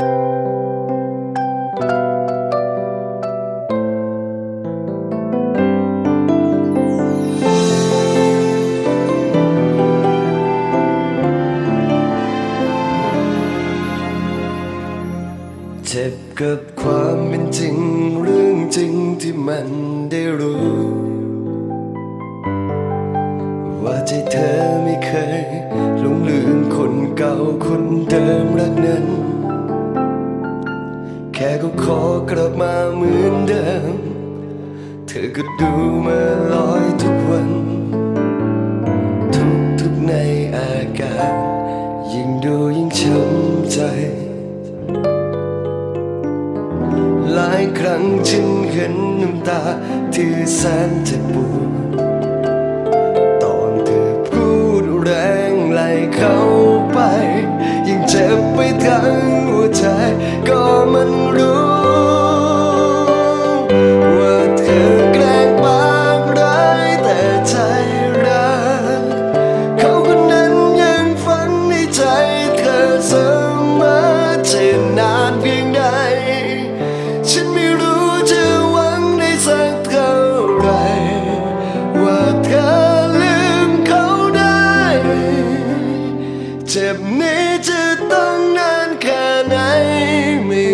เจ็บกับความเป็นจริงเรื่องจริงที่มันได้รู้ ว่าใจเธอไม่เคยหลงลืมคนเก่าคนเดิมรักนั้น ก็ขอกลับมาเหมือนเดิม เธอก็ดูมาลอยทุกวัน ทุกทุกในอาการยิ่งดูยิ่งช้ำใจ หลายครั้งฉันเห็นน้ำตาที่แสนเจ็บปวดตอนเธอพูดแรงไหลเข้าไป ยิ่งเจ็บไปทั้งหัวใจก็ ต้องนานแค่ไหนไม่